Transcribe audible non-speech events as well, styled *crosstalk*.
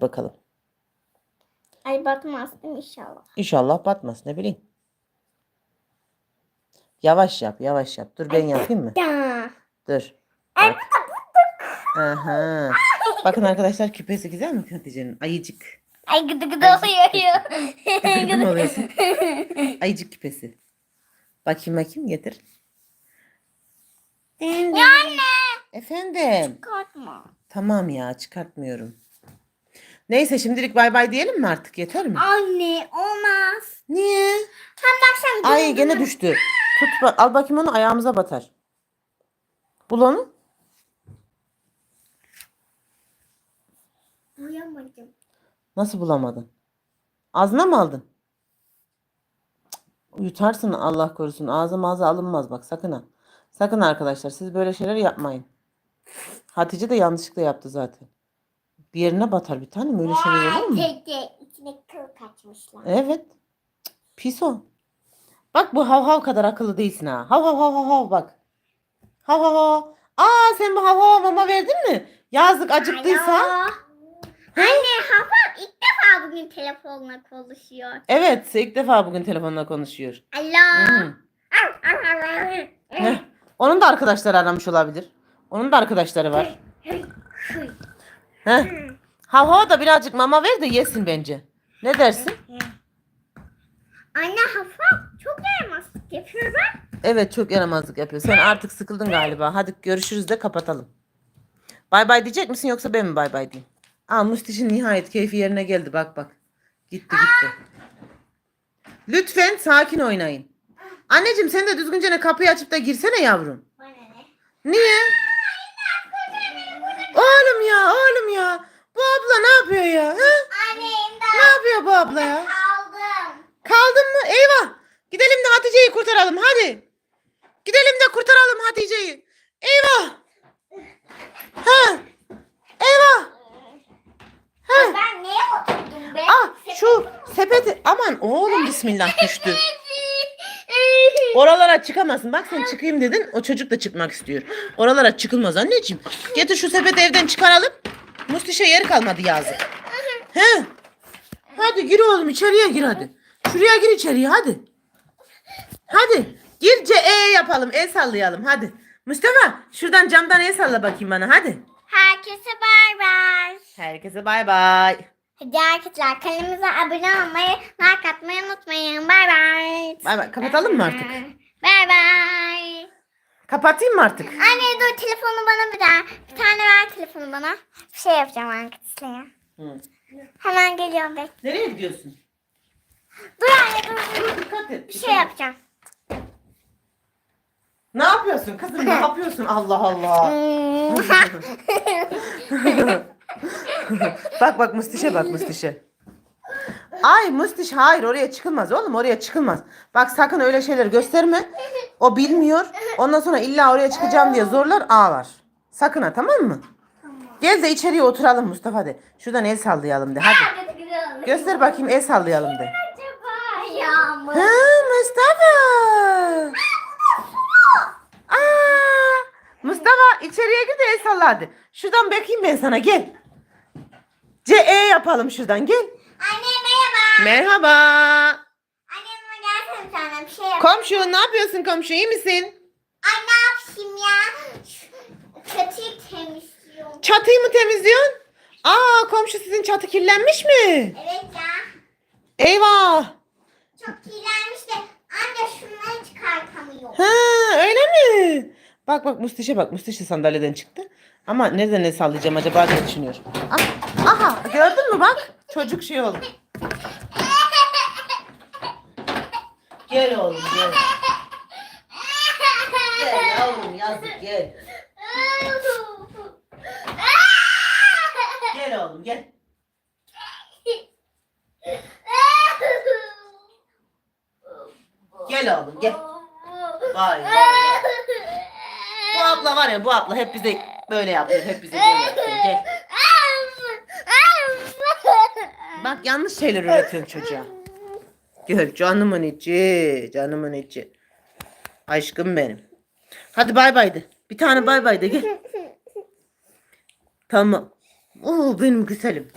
Bakalım. Ay batmazdım inşallah. İnşallah batmaz ne bileyim. Yavaş yap yavaş yap. Dur ben yapayım mı? Ya. Dur. Bak. Aha. Bakın arkadaşlar küpesi güzel mi Hatice'nin? Ayıcık. Ay gıdı gıdı oluyor. Gıdı mı oluyorsun? Ayıcık küpesi. Bakayım bakayım getir. ya anne. Efendim. Korkma. Tamam ya çıkartmıyorum. Neyse şimdilik bay bay diyelim mi artık yeter mi? Anne olmaz. Niye? Hem bak sen Ay gene düştü. Tut bak- al bakayım onu ayağımıza batar. Bul onu. Uyamadım. Nasıl bulamadın? Ağzına mı aldın? Yutarsın Allah korusun. Ağzım ağza alınmaz bak sakın ha. Sakın arkadaşlar siz böyle şeyler yapmayın. Hatice de yanlışlıkla yaptı zaten. Bir yerine batar bir tanem öyle şeyler olur mu? Tek içine kıl kaçmışlar. Evet. Pis o. Bak bu hav hav kadar akıllı değilsin ha. Hav hav hav hav hav bak. Hav hav hav. Aa sen bu hav hav mama verdin mi? Yazık acıktıysa. Alo. Anne hafam ilk defa bugün telefonla konuşuyor. Evet ilk defa bugün telefonla konuşuyor. Alo. Heh, Onun da arkadaşları aramış olabilir. Onun da arkadaşları var. Heh. Hav hav da birazcık mama ver de yesin bence. Ne dersin? Anne hafam çok yaramazlık yapıyor ben. Evet çok yaramazlık yapıyor. Sen artık sıkıldın galiba. Hadi görüşürüz de kapatalım. Bay bay diyecek misin yoksa ben mi bay bay diyeyim? Aa Mustiş'in nihayet keyfi yerine geldi bak bak. Gitti gitti. Lütfen sakin oynayın. Anneciğim sen de düzgünce ne kapıyı açıp da girsene yavrum. Bana ne? Niye? Oğlum ya oğlum ya. Bu abla ne yapıyor ya? Anne Ne imdat yapıyor bu abla ya? kaldım. Kaldın mı? Eyvah. Gidelim de Hatice'yi kurtaralım hadi. Gidelim de kurtaralım Hatice'yi. Eyvah. Ha. Eyvah. Ha. Ben neye oturdum be? Ah şu sepeti aman oğlum bismillah düştü. *laughs* Oralara çıkamazsın. Bak sen çıkayım dedin. O çocuk da çıkmak istiyor. Oralara çıkılmaz anneciğim. Getir şu sepeti evden çıkaralım. Mustişe yeri kalmadı yazık. He. Hadi gir oğlum içeriye gir hadi. Şuraya gir içeriye hadi. Hadi. Gir C E yapalım. El sallayalım hadi. Mustafa şuradan camdan el salla bakayım bana hadi. Herkese bay bay. Herkese bay bay. Hadi arkadaşlar kanalımıza abone olmayı, like atmayı unutmayın. Bay bay. Kapatalım mı artık? Bay bay. Kapatayım mı artık? Anne dur telefonu bana bir daha. Bir tane ver telefonu bana. Bir şey yapacağım arkadaşlar. Hı. Hemen geliyorum bek. Nereye gidiyorsun? Dur anne dur. dur. Dikkat et. Bir şey yapacağım. Ne yapıyorsun kızım? Ne *laughs* yapıyorsun? Allah Allah. *laughs* *laughs* bak bak Mustiş'e bak Mustiş'e. Ay Mustiş hayır oraya çıkılmaz oğlum oraya çıkılmaz. Bak sakın öyle şeyler gösterme. O bilmiyor. Ondan sonra illa oraya çıkacağım diye zorlar ağlar. Sakın ha tamam mı? Gel de içeriye oturalım Mustafa de. Şuradan el sallayalım de hadi. Göster bakayım el sallayalım de. Ha Mustafa. Aa, Mustafa içeriye gir de el salla hadi. Şuradan bakayım ben sana gel. C E yapalım şuradan gel. Anne merhaba. Annem gelsene sana bir şey yap. Komşu ne yapıyorsun komşu iyi misin? Ay ne yapayım ya? Çatıyı temizliyorum. Çatıyı mı temizliyorsun? Aa komşu sizin çatı kirlenmiş mi? Evet ya. Eyvah. Çok kirlenmiş de anne şunları çıkartamıyorum. Ha öyle mi? Bak bak Mustiş'e bak. Mustiş de sandalyeden çıktı. Ama nereden ne sallayacağım acaba diye düşünüyor. Ah, aha gördün mü bak. Çocuk şey oldu. Gel oğlum gel. Gel *laughs* yavrum yazık gel. Gel oğlum gel. Gel oğlum gel. Vay vay vay. Bu abla var ya bu abla hep bize böyle yapıyor. Hep bize böyle yapıyor. Gel. Bak yanlış şeyler öğretiyorsun çocuğa. Gel canımın içi. Canımın içi. Aşkım benim. Hadi bay bay de. Bir tane bay bay de gel. Tamam. Oo benim güzelim.